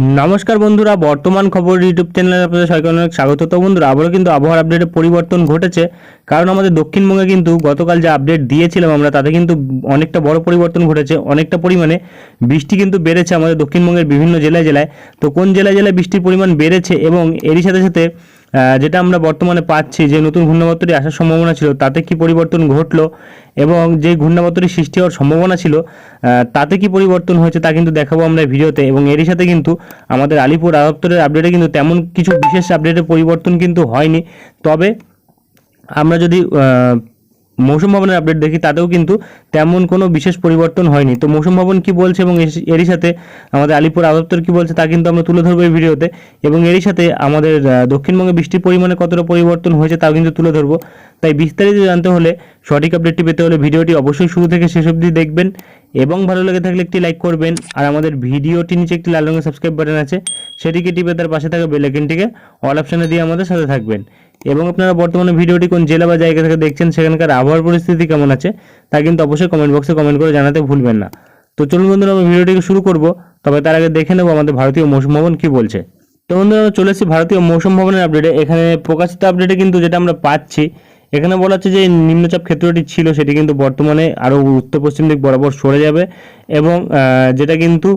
নমস্কার বন্ধুরা, বর্তমান খবর ইউটিউব চ্যানেলে আপনাদের সবাইকে অনেক স্বাগত। তো বন্ধুরা, আবারও কিন্তু আবহাওয়ার আপডেটে পরিবর্তন ঘটেছে। কারণ আমাদের দক্ষিণবঙ্গে কিন্তু গতকাল যে আপডেট দিয়েছিলাম আমরা, তাতে কিন্তু অনেকটা বড় পরিবর্তন ঘটেছে, অনেকটা পরিমাণে বৃষ্টি কিন্তু বেড়েছে আমাদের দক্ষিণবঙ্গের বিভিন্ন জেলায় জেলায়। তো কোন জেলায় জেলায় বৃষ্টির পরিমাণ বেড়েছে এবং এরই সাথে সাথে যেটা আমরা বর্তমানে পাচ্ছি যে নতুন ঘূর্ণাবর্তটি আসার সম্ভাবনা ছিল, তাতে কি পরিবর্তন ঘটলো এবং যে ঘূর্ণাবর্তটি সৃষ্টি হওয়ার সম্ভাবনা ছিল তাতে কি পরিবর্তন হয়েছে তা কিন্তু দেখাবো আমরা ভিডিওতে। এবং এরই সাথে কিন্তু আমাদের আলিপুর আদপ্তরের আপডেটে কিন্তু তেমন কিছু বিশেষ আপডেটের পরিবর্তন কিন্তু হয়নি। তবে আমরা যদি মৌসুম ভবনের আপডেট দেখি, তাতেও কিন্তু তেমন কোনো বিশেষ পরিবর্তন হয়নি। তো মৌসুম ভবন কি বলছে এবং এরই সাথে আমাদের আলিপুর আদপ্তর কি বলছে, তা কিন্তু আমরা তুলে ধরবো এই ভিডিওতে। এবং এরই সাথে আমাদের দক্ষিণবঙ্গে বৃষ্টির পরিমাণে কতটা পরিবর্তন হয়েছে, তাও কিন্তু তুলে ধরবো। তাই বিস্তারিত জানতে হলে সঠিক আপডেটটি পেতে হলে ভিডিওটি অবশ্যই শুরু থেকে শেষ অবধি দেখবেন এবং ভালো লেগে থাকলে একটি লাইক করবেন। আর আমাদের ভিডিওটি নিচে একটি লাল রঙের সাবস্ক্রাইব বাটন আছে, সেটিকে টিপে তার পাশে থাকা বেল আইকনটিকে অল অপশানে দিয়ে আমাদের সাথে থাকবেন। এবং আপনারা বর্তমানে ভিডিওটি কোন জেলা বা জায়গা থেকে দেখছেন, সেখানকার আবহাওয়ার পরিস্থিতি কেমন আছে, তা কিন্তু অবশ্যই কমেন্ট বক্সে কমেন্ট করে জানাতে ভুলবেন না। তো চলুন বন্ধুরা, আমরা ভিডিওটিকে শুরু করব, তবে তার আগে দেখে নেব আমাদের ভারতীয় মৌসুম ভবন কী বলছে। তো বন্ধুরা, আমরা চলে এসেছি ভারতীয় মৌসুম ভবনের আপডেটে এখানে প্রকাশিত আপডেটে কিন্তু যেটা আমরা পাচ্ছি এখানে বলা হচ্ছে যে নিম্নচাপ ক্ষেত্রটি ছিল, সেটি কিন্তু বর্তমানে আরও উত্তর পশ্চিম দিক বরাবর সরে যাবে এবং যেটা কিন্তু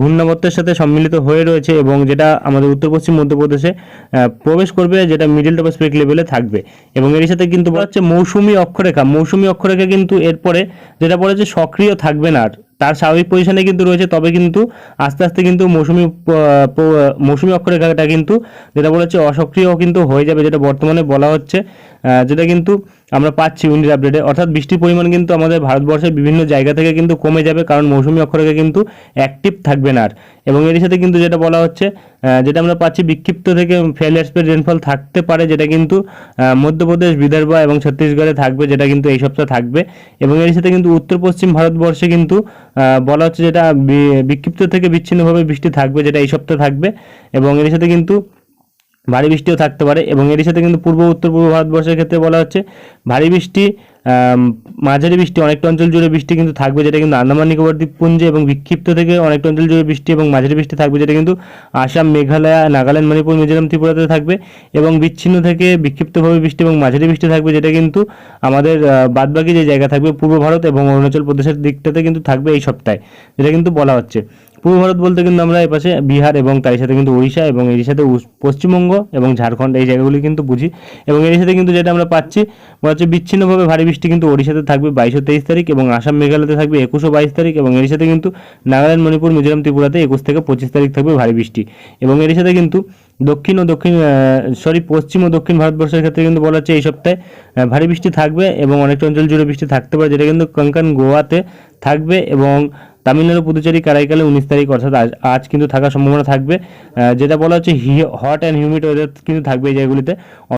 ঘূর্ণাবর্তের সাথে সম্মিলিত হয়ে রয়েছে এবং যেটা আমাদের উত্তর পশ্চিম মধ্যপ্রদেশে প্রবেশ করবে, যেটা মিডল টপোস্ফিক লেভেলে থাকবে। এবং এর সাথে কিন্তু বলা হচ্ছে মৌসুমি অক্ষরেখা। মৌসুমি অক্ষরেখা কিন্তু এরপরে যেটা বলেছে সক্রিয় থাকবে না আর। তার স্বাভাবিক পজিশনে কিন্তু রয়েছে, তবে কিন্তু আস্তে আস্তে কিন্তু মৌসুমি মৌসুমি অক্ষরেখাটা কিন্তু যেটা বলেছে অসক্রিয় কিন্তু হয়ে যাবে, যেটা বর্তমানে বলা হচ্ছে যেটা কিন্তু আমরা পাচ্ছি উইন্ডির আপডেটে অর্থাৎ বৃষ্টির পরিমাণ কিন্তু আমাদের ভারতবর্ষের বিভিন্ন জায়গা থেকে কিন্তু কমে যাবে, কারণ মৌসুমি অক্ষরেখা কিন্তু অ্যাক্টিভ থাকবে না আর। এবং এর সাথে কিন্তু যেটা বলা হচ্ছে যেটা আমরা পাচ্ছি বিক্ষিপ্ত থেকে ফেলিয়ার স্পেড রেনফল থাকতে পারে, যেটা কিন্তু মধ্যপ্রদেশ, বিদর্ভ এবং ছত্তিশগড়ে থাকবে, যেটা কিন্তু এই সপ্তাহে থাকবে। এবং এর সাথে কিন্তু উত্তর পশ্চিম ভারতবর্ষে কিন্তু বলা হচ্ছে যেটা বিক্ষিপ্ত থেকে বিচ্ছিন্নভাবে বৃষ্টি থাকবে, যেটা এই সপ্তাহে থাকবে। এবং এর সাথে কিন্তু ভারী বৃষ্টিও থাকতে পারে এবং এর সাথে কিন্তু পূর্ব উত্তর পূর্ব ভারতবর্ষের ক্ষেত্রে বলা হচ্ছে ভারী বৃষ্টি মাঝারি বৃষ্টি, অনেকটা অঞ্চল জুড়ে বৃষ্টি কিন্তু থাকবে, যেটা কিন্তু আন্দামান নিকোবর দ্বীপপুঞ্জে এবং বিক্ষিপ্ত থেকে অনেকটা অঞ্চল জুড়ে বৃষ্টি এবং মাঝারি বৃষ্টি থাকবে, যেটা কিন্তু আসাম, মেঘালয়, নাগাল্যান্ড, মণিপুর, মিজোরাম, ত্রিপুরাতে থাকবে এবং বিচ্ছিন্ন থেকে বিক্ষিপ্তভাবে বৃষ্টি এবং মাঝারি বৃষ্টি থাকবে, যেটা কিন্তু আমাদের বাদবাকি যে জায়গা থাকবে পূর্ব ভারত এবং অরুণাচল প্রদেশের দিকটাতে কিন্তু থাকবে এই সপ্তাহে, যেটা কিন্তু বলা হচ্ছে। পূর্ব ভারত বলতে কিন্তু আমরা এপাশে বিহার এবং তার সাথে কিন্তু উড়িষ্যা এবং এর সাথে পশ্চিমবঙ্গ এবং ঝাড়খণ্ড এই জায়গাগুলি কিন্তু বুঝি। এবং এর সাথে কিন্তু যেটা আমরা পাচ্ছি হচ্ছে বিচ্ছিন্নভাবে ভারী বৃষ্টি কিন্তু ওড়িশাতে থাকবে বাইশো তেইশ তারিখ এবং আসাম মেঘালয়তে থাকবে একুশো বাইশ তারিখ এবং এর সাথে কিন্তু নাগাল্যান্ড, মণিপুর, মিজোরাম, ত্রিপুরাতে একুশ থেকে পঁচিশ তারিখ থাকবে ভারী বৃষ্টি। এবং এর সাথে কিন্তু দক্ষিণ ও দক্ষিণ সরি, পশ্চিম ও দক্ষিণ ভারতবর্ষের ক্ষেত্রে কিন্তু বলা হচ্ছে এই সপ্তাহে ভারী বৃষ্টি থাকবে এবং অনেকটা অঞ্চল জুড়ে বৃষ্টি থাকতে পারে, যেটা কিন্তু কঙ্কন গোয়াতে থাকবে এবং তামিলনাড়ু পুদুচেরি কারাইকালে উনিশ তারিখ, অর্থাৎ আজ কিন্তু থাকার সম্ভাবনা থাকবে। যেটা বলা হচ্ছে হট অ্যান্ড হিউমিড ওয়েদার কিন্তু থাকবে এই জায়গাগুলিতে।